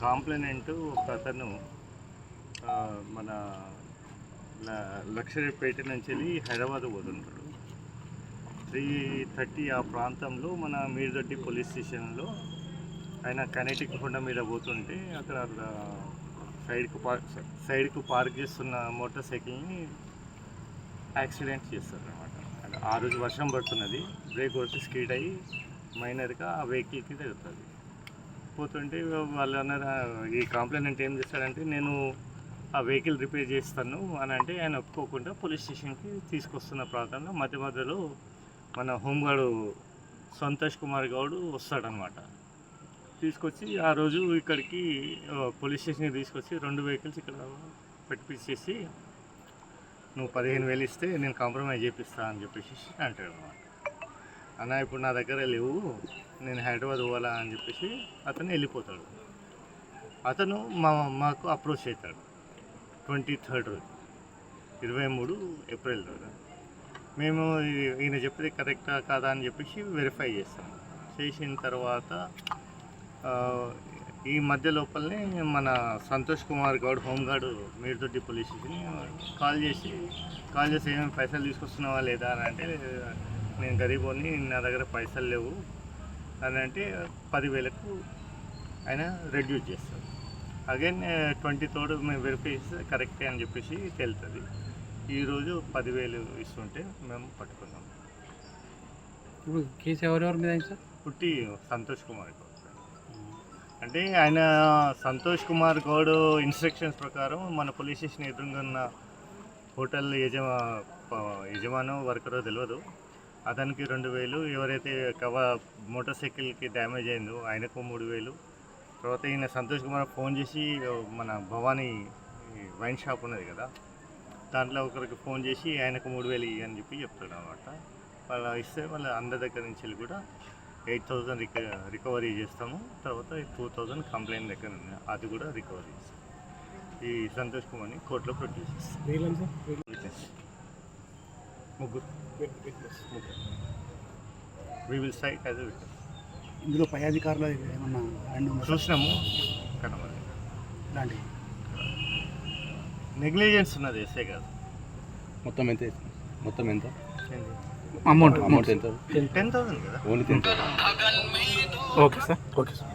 Complainant ఒక అతను మన ల- లక్షరీపేట నుంచి వెళ్ళి హైదరాబాద్ పోతుంటాడు. త్రీ థర్టీ ఆ ప్రాంతంలో మన మీర్దొడ్డి పోలీస్ స్టేషన్లో ఆయన కనెటిక్ కొండ మీద పోతుంటే అక్కడ ఆ, సైడ్కు పార్క్ సైడ్కు పార్క్ చేస్తున్న మోటార్ సైకిల్ని యాక్సిడెంట్ చేస్తారు అనమాట ఆ రోజు వర్షం పడుతున్నది బ్రేక్ కొట్టి స్కీడ్ అయ్యి మైనర్గా ఆ వెహికల్కి తగ్గుతుంది పోతుంటే వాళ్ళు అన్నారు ఈ కంప్లైంట్ ఏం చేస్తాడంటే నేను ఆ వెహికల్ రిపేర్ చేస్తాను అని అంటే ఆయన ఒప్పుకోకుండా పోలీస్ స్టేషన్కి తీసుకొస్తున్న ప్రాంతంలో మధ్య మధ్యలో మన హోంగార్డు సంతోష్ కుమార్ గౌడ్ వస్తాడనమాట. తీసుకొచ్చి ఆ రోజు ఇక్కడికి పోలీస్ స్టేషన్కి తీసుకొచ్చి రెండు వెహికల్స్ ఇక్కడ పెట్టిపించేసి నువ్వు పదిహేను వేలు ఇస్తే నేను కాంప్రమైజ్ చేపిస్తా అని చెప్పేసి అంటాడు అనమాట అన్న ఇప్పుడు నా దగ్గర లేవు. నేను హైదరాబాద్ పోవాలా అని చెప్పేసి అతను వెళ్ళిపోతాడు. అతను మా మాకు అప్రోచ్ అవుతాడు. ట్వంటీ థర్డ్ రోజు ఇరవై మూడు ఏప్రిల్ రోజు. మేము ఈయన చెప్పేది కరెక్టా కాదా అని చెప్పేసి వెరిఫై చేస్తాం. చేసిన తర్వాత ఈ మధ్య లోపలనే మన సంతోష్ కుమార్ గౌడ్ హోంగార్డ్ మీరుతోటి పోలీస్ స్టేషన్ కాల్ చేసి కాల్ చేసి ఏమైనా పైసలు తీసుకొస్తున్నావా లేదా అని అంటే నేను గరీబోని నా దగ్గర పైసలు లేవు. అని అంటే పదివేలకు ఆయన రెడ్యూస్ చేస్తారు అగైన్ ట్వంటీ థర్డ్ మేము వెరిఫై చేస్తే కరెక్టే అని చెప్పేసి తెలుస్తుంది ఈరోజు పదివేలు ఇస్తుంటే మేము పట్టుకున్నాం. ఇప్పుడు కేసు ఎవరెవరి మీద సార్? పుట్టి సంతోష్ కుమార్ గౌడ్. అంటే ఆయన సంతోష్ కుమార్ గౌడ్ ఇన్స్ట్రక్షన్స్ ప్రకారం మన పోలీస్ స్టేషన్ ఎదురుగా ఉన్న హోటల్ యజమా యజమానో వర్కరో తెలియదు అతనికి రెండు వేలు ఎవరైతే కవ మోటార్ సైకిల్కి డ్యామేజ్ అయిందో ఆయనకు మూడు వేలు. తర్వాత ఈయన సంతోష్ కుమార్ ఫోన్ చేసి మన భవానీ వైన్ షాప్ ఉన్నది కదా దాంట్లో ఒకరికి ఫోన్ చేసి ఆయనకు మూడు వేలు ఇయ్యి అని చెప్పి చెప్తాడు అనమాట వాళ్ళ ఇస్తే వాళ్ళ అందరి దగ్గర నుంచి వెళ్ళి కూడా ఎయిట్ థౌజండ్ రిక రికవరీ చేస్తాము. తర్వాత టూ థౌజండ్ కంప్లైంట్ దగ్గర ఉంది. అది కూడా రికవరీ చేస్తాం. ఈ సంతోష్ కుమార్ని కోర్టులో ప్రొడ్యూస్ చేస్తాం. Sir? Witness we will cite as witness ఇందులో పై అధికారులు ఏమన్నా రెండు? చూసినాము. కనబడి ఇలాంటి నెగ్లిజెన్స్ ఉన్నది ఎస్ఏ కాదు మొత్తం ఎంత మొత్తం ఎంత? అమౌంట్ అమౌంట్ ఎంత? టెన్ థౌసండ్ కదా? Only ten thousand okay sir okay sir